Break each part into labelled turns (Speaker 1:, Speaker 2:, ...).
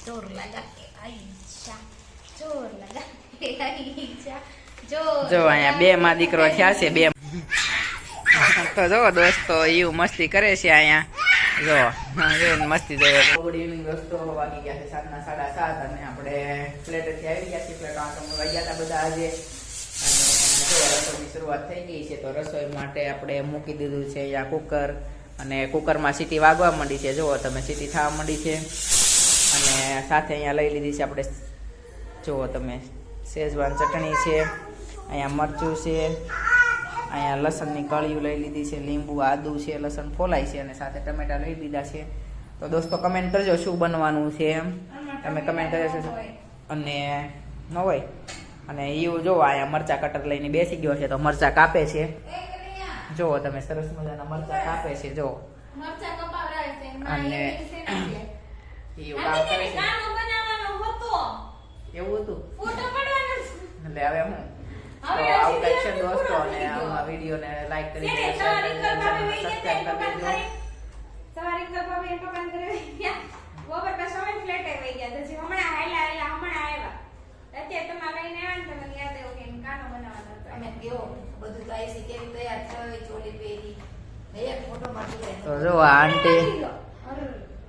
Speaker 1: जोर लगा के आईशा जोर लगा के आईशा जोर
Speaker 2: જો અહીંયા બે માં દીકરો થયા છે બે તો જો દોસ્તો એવું મસ્તી કરે છે અહીંયા જો હા, જો મસ્તી જો ગુડ ઇવનિંગ દોસ્તો વાગી ગયા છે સાતના સાડા સાત અને આપણે ફ્લેટેથી આવી ગયા છીએ ફ્લેટ આટો વાગ્યા હતા બધા આજે અને જો રસોઈની શરૂઆત થઈ ગઈ છે તો રસોઈ માટે આપણે મૂકી દીધું છે અહીંયા કુકર અને કુકરમાં સીટી વાગવા માંડી છે. જુઓ તમે, સીટી થવા માંડી છે. અને સાથે અહીંયા લઈ લીધી છે આપણે, જુઓ તમે, શેઝવાન ચટણી છે, અહીંયા મરચું છે, અહીંયા લસણની કળીઓ લઈ લીધી છે, લીંબુ, આદુ છે, લસણ ફોલાય છે અને સાથે ટમેટા લઈ લીધા છે. તો દોસ્તો કમેન્ટ કરજો શું બનવાનું છે એમ. તમે કમેન્ટ કરજો છો. અને ન હોય. અને એવું જો અહીંયા મરચા કટર લઈને બેસી ગયો છે તો મરચા કાપે છે. જુઓ તમે સરસ મજાના મરચા કાપે છે જો
Speaker 1: મરચા કપાવડાવે છે
Speaker 2: અને એવું કામ કરે છે. એવું હતું?
Speaker 1: ફોટો પડવાનો
Speaker 2: એટલે હવે હું? તો આવું કંઈક છે દોસ્તો અને આમાં વિડીયોને લાઈક કરી દેજો સબસ્ક્રાઇબ કરી દેજો.
Speaker 1: સવારે કરવા ગયા બપોર પછી અમે ફ્લેટે વઈ ગયા પછી હમણાં આયલા આયલા હમણાં આવ્યા અત્યારે તમે લઈને આવ્યા ને તમને યાદ આવ્યું કે એમ કાનો બનાવવાનો હતો
Speaker 3: અમે કેવો બધું ગાય છે કેવી તૈયાર થઈ ચોલી પહેરી ને એક ફોટો માં
Speaker 2: તો જો આ આંટી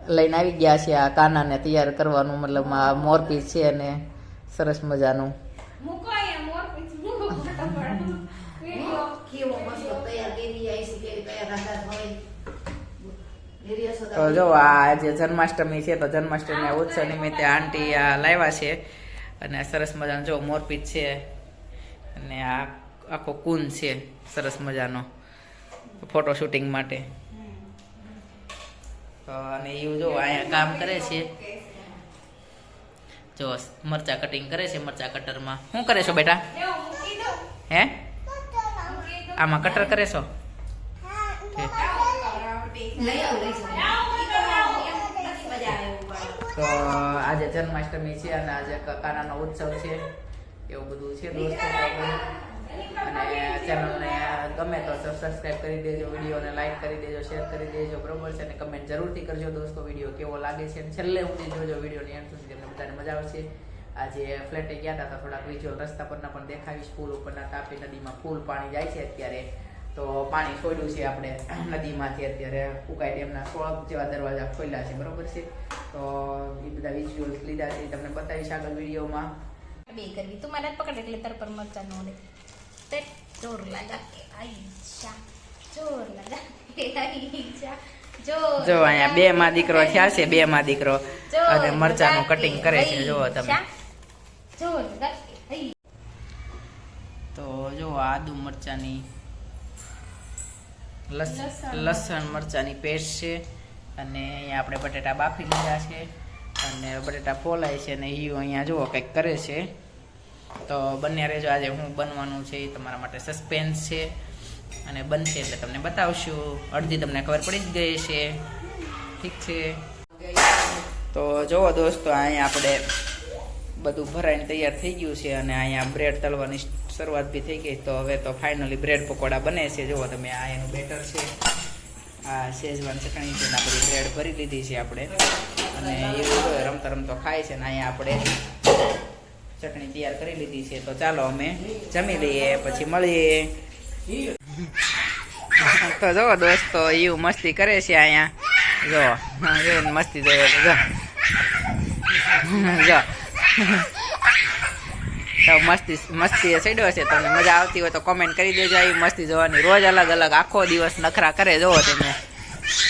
Speaker 2: લઈને આવી ગયા છે આ કાનાને તૈયાર કરવાનું મતલબ આ મોરપીસ છે અને સરસ મજાનું. તો જો આ આજે જન્માષ્ટમી છે તો જન્માષ્ટમી ઉત્સવ નિમિત્તે આંટી આ લાવ્યા છે. અને સરસ મજાનું જો મોરપીસ છે. અને આ આખો કુન છે, સરસ મજાનો ફોટો શૂટિંગ માટે. અને એવું જો અહીંયા કામ કરે છે. જો મરચા કટિંગ કરે છે મરચા કટરમાં શું કરે છો બેટા? હે? આમાં કટર કરે છો?
Speaker 3: તો
Speaker 2: આજે જન્માષ્ટમી છે અને આજે કાનાનો ઉત્સવ છે. એવું બધું છે, દોસ્તો અને ચેનલને ગમે તો સબસ્ક્રાઇબ કરી દેજો, વિડીયોને લાઈક કરી દેજો શેર કરી દેજો બરોબર છે અને કમેન્ટ જરૂરથી કરજો દોસ્તો. વીડિયો કેવો લાગે છે અને છેલ્લે સુધી જોજો વિડીયોની એન્ડ સુધી તમને બધાને મજા આવશે. આજે ફ્લેટે ગયા હતા થોડાક વિઝ્યુઅલ રસ્તા પરના પણ દેખાવીશ. પુલ ઉપરના તાપી નદીમાં ફૂલ પાણી જાય છે અત્યારે. તો પાણી છોડ્યું છે આપણે નદીમાંથી અત્યારે ઉકાઈ ડેમના સોળ જેવા દરવાજા ખોલ્યા છે, બરોબર છે? તો એ બધા વિઝ્યુઅલ્સ લીધા છે તમને બતાવીશ આગળ વિડીયોમાં.
Speaker 1: બે કરવી, તું મને પકડ એટલે તર પર મરચા નો તે જોર લગા કે આઈશા જોર લગા કે
Speaker 2: જો અહીંયા બે માં દીકરો થયા છે બે માં દીકરો અને મરચાનું કટિંગ કરે છે જુઓ તમે તો જો આદુ મરચાની
Speaker 1: લસણ.
Speaker 2: મરચાની પેસ્ટ છે અને અહીંયા આપણે બટેટા બાફી લીધા છે અને બટેટા ફોલાય છે અને હિયું અહીંયા જુઓ કંઈક કરે છે તો બંને રેજો આજે હું બનવાનું છે, એ તમારા માટે સસ્પેન્સ છે. અને બનશે એટલે તમને બતાવશું. અડધી તમને ખબર પડી જ ગઈ છે ઠીક છે. તો જુઓ દોસ્તો, અહીંયા આપણે બધું ભરાઈને તૈયાર થઈ ગયું છે અને અહીંયા બ્રેડ તળવાની શરૂઆત બી થઈ ગઈ. તો હવે તો ફાઇનલી બ્રેડ પકોડા બને છે. જુઓ તમે, આ એનું બેટર છે. આ શેઝવાન ચટણી છે ને આ બ્રેડ ભરી લીધી છે આપણે. અને એવું રમતા રમતો ખાય છે ને અહીંયા આપણે ચટણી તૈયાર કરી લીધી છે. તો ચાલો અમે જમી લઈએ, પછી મળીએ. તો જો દોસ્તો એવું મસ્તી કરે છે અહીંયા. જો એવું મસ્તી જો જો. જો. તો મસ્તી મસ્તી ચડ્યો છે. તમને મજા આવતી હોય તો કોમેન્ટ કરી દેજો. આવી મસ્તી જોવાની રોજ અલગ અલગ આખો દિવસ નખરા કરે જોવો તમે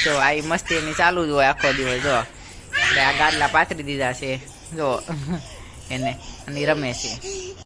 Speaker 2: જો આવી મસ્તી એની ચાલુ જ હોય આખો દિવસ, જો. એટલે આ ગાદલા પાથરી દીધા છે. જો. એને અને ઈ રમે છે